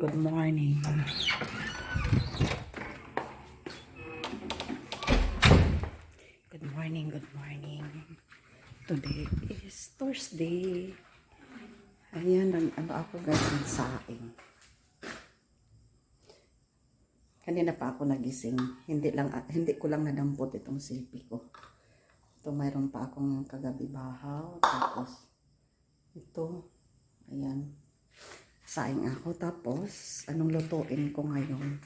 good morning. Good morning, good morning. Today is Thursday. Ayan, ang- ano ako guys, ng saing. Kanina pa ako nagising. Hindi lang ah, hindi ko lang nadampot itong silpi ko. Ito mayroon pa akong kagabi bahaw. Tapos ito, ayan. Saing ako. Tapos, anong lutuin ko ngayon?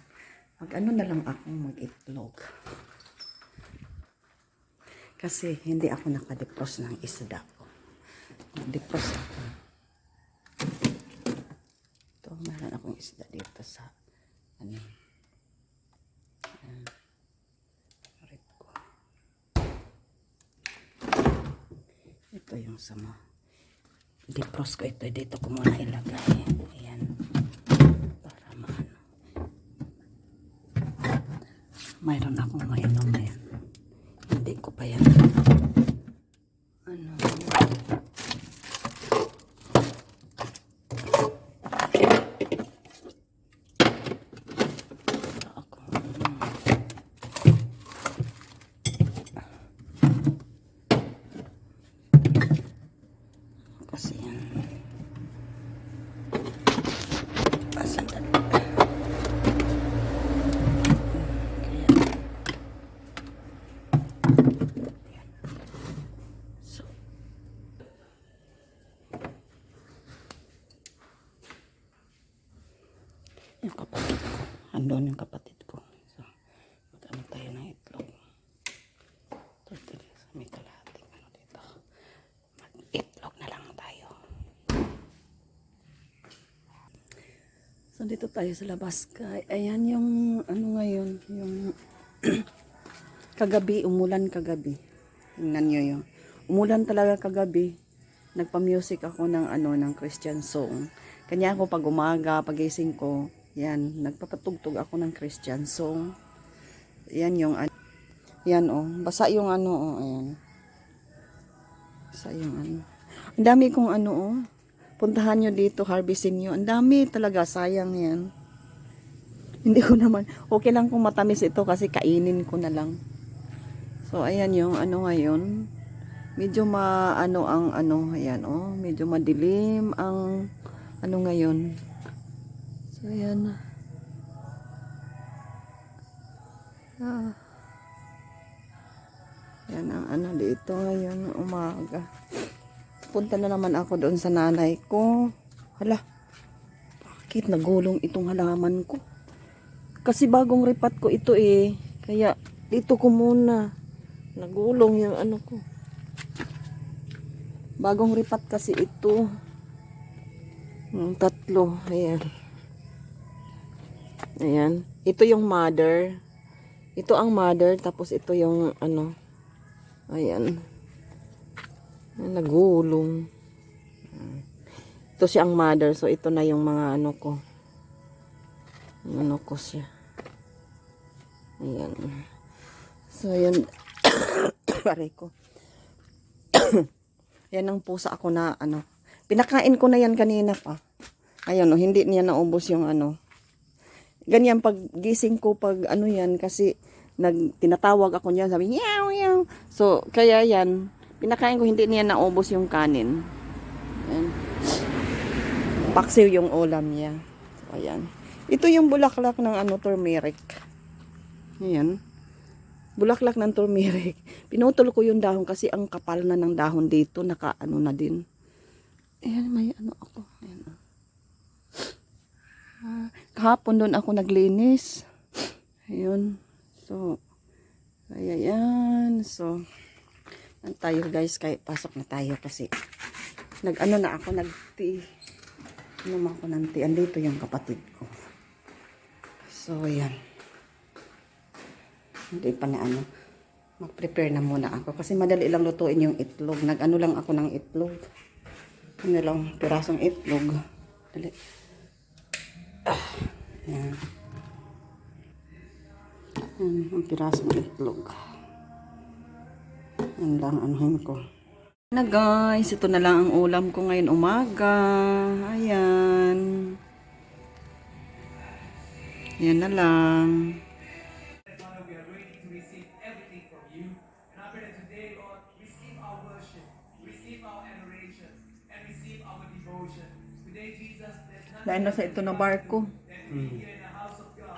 Mag ano na lang akong mag-itlog. Kasi hindi ako nakadepros ng isda ko. Nag-depros ako. Ito, meron akong isda dito sa ano. Ko. Ito yung sama. Depros ko ito. Dito ko muna ilagay. Ayan. Para maano. Mayroon akong mainom na yan. Hindi ko pa yan. Ano? Ako. Kasi yan. Ah, sandali. Kaya, So, yung kapatid ko. Andun yung kapatid ko. So, mag-ano tayo ng itlog. Totally, sa may kalahating ano dito. Mag-itlog na lang tayo. So, dito tayo sa labas. Ayan yung, ano ngayon, yung kagabi, umulan kagabi. Tingnan nyo yun. Umulan talaga kagabi. Nagpa-music ako ng ano ng Christian song. Kanya ako pag umaga, pagising ko, yan, nagpapatugtog ako ng Christian song. Yan yung. Yan oh, basa yung ano oh, ayan. Basa yung ano. Ang dami kong ano oh. Puntahan nyo dito, harvestin nyo. Ang dami talaga, sayang yan. Hindi ko naman, okay lang kung matamis ito kasi kainin ko na lang. So, ayan yung ano ngayon. Medyo ma, ano ang ano, ayan oh. Medyo madilim ang ano ngayon. So, ayan. Ah. Yan ang ano dito ngayon, umaga. Punta na naman ako doon sa nanay ko. Hala, bakit nagulong itong halaman ko? Kasi bagong ripat ko ito eh. Kaya dito ko muna. Nagulong yung ano ko. Bagong ripat kasi ito. Yung tatlo. Ayan. Ayan. Ito yung mother. Ito ang mother. Tapos ito yung ano. Ayan. Nagulong. Ito siya ang mother. So ito na yung mga ano ko. Ano ko siya. Ayan. So ayan. Pare ko. yan ang pusa ako na ano. Pinakain ko na yan kanina pa. Ayun, oh, hindi niya naubos yung ano. Ganyan pag gising ko pag ano yan kasi nag tinatawag ako niya sabi yaw yaw. So kaya yan pinakain ko hindi niya naubos yung kanin. Yan. Paksiw yung ulam niya. So ayan. Ito yung bulaklak ng ano turmeric. Ayan. Bulaklak ng turmeric. Pinutol ko yung dahon kasi ang kapal na ng dahon dito. Naka ano na din. Ayan, may ano ako. Ayan. Ah, kahapon doon ako naglinis. Ayun. So, kaya. So, tayo guys. Kaya pasok na tayo kasi nag-ano na ako, nag-tea. Inom ako ng tea. Andito yung kapatid ko. So, yan. Hindi pa na ano. Mag-prepare na muna ako. Kasi madali lang lutuin yung itlog. Nag-ano lang ako ng itlog. Ano lang, pirasong itlog. Dali. Ah, yan. Yan, ang pirasong itlog. Yan lang, anuhin ko. Na guys, ito na lang ang ulam ko ngayon umaga. Ayan. Yan na lang. Dahil nasa ito na barko.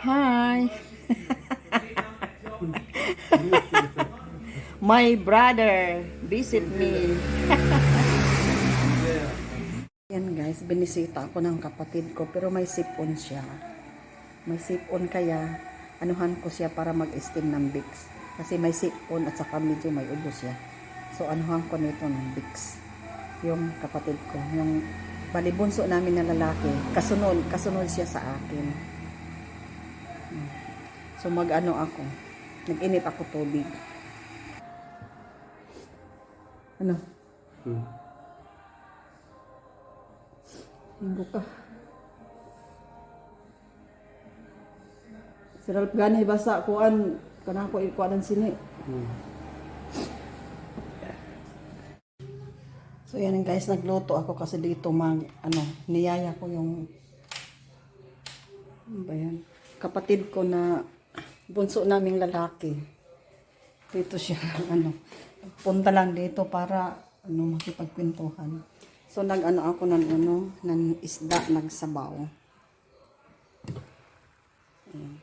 Hi! My brother, visit me. Yan guys, binisita ako ng kapatid ko pero may sipon siya. May sipon kaya anuhan ko siya para mag-steam ng Vicks. Kasi may sipon at saka medyo may ubo siya. So anuhan ko nito ng Vicks. Yung kapatid ko, yung balibunso namin na lalaki, kasunod, kasunod siya sa akin. So mag-ano ako, nag-init ako tubig. Ano? Hmm. Hinggo ka. Siral gani basa kuan kana ko ikuan sini. Hmm. So yan guys, nagluto ako kasi dito mag ano, niyaya ko yung ano ba yan? Kapatid ko na bunso naming lalaki. Dito siya ano, punta lang dito para ano makipagkwentuhan. So nag-ano ako ng ano, ng isda nagsabaw. Ayan.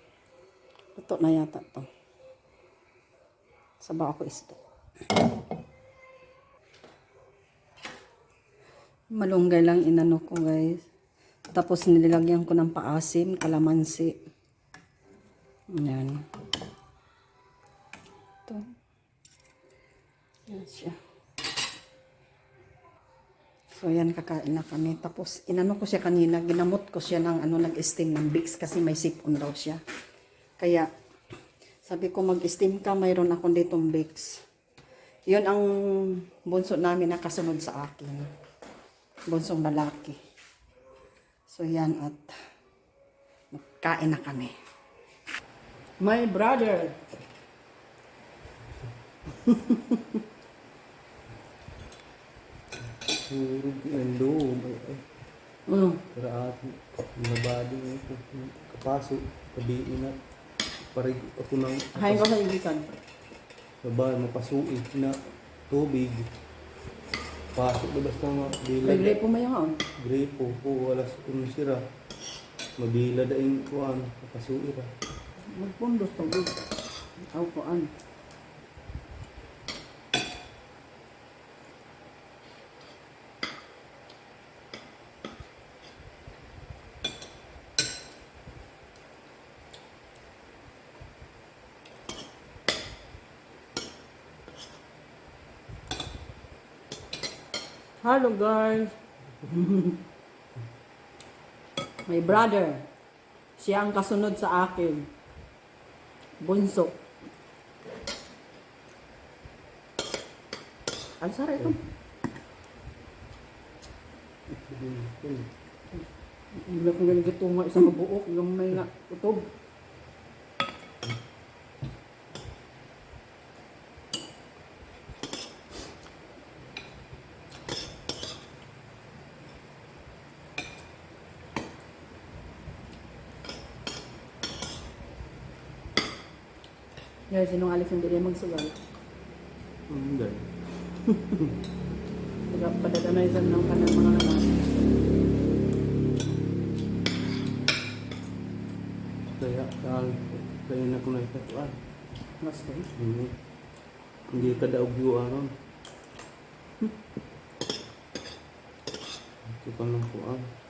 Luto na yata to. Sabaw ako isda. Malunggay lang inano ko guys. Tapos nilagyan ko ng paasim, kalamansi. Ayan. Ito. Yan siya. So yan kakain na kami. Tapos inano ko siya kanina, ginamot ko siya ng ano nag-steam ng Vicks kasi may sipon daw siya. Kaya sabi ko mag-steam ka, mayroon ako ditong Vicks. Yun ang bunso namin na kasunod sa akin. Bunsong lalaki. So yan at magkain na kami. My brother. Hurog ng loob. Ano? Karaat. Nabado ko. Kapaso. Tabiin na. Parig ako ng Hain ko sa ibikan. Sabay, mapasuig na tubig. Pasok na basta nga bila. Pagre po may hang. Gripo po, wala sa kung sira. Mabila da yung kuan, kapasuira. Magpundos tubig. Aw ko Hello guys. My brother. Siya ang kasunod sa akin. Bunso. Ang sarap ito. Hindi ko nga isang kabuok. Yung may nga utob. Guys, sinong Alex hindi rin magsugal. Hindi. Taga padadanaysan ng kanang mga naman. Kaya, kaya, kaya na ko na ito. Mas to. Hindi. Hindi ka daog yung aron. Ito pa lang kuan.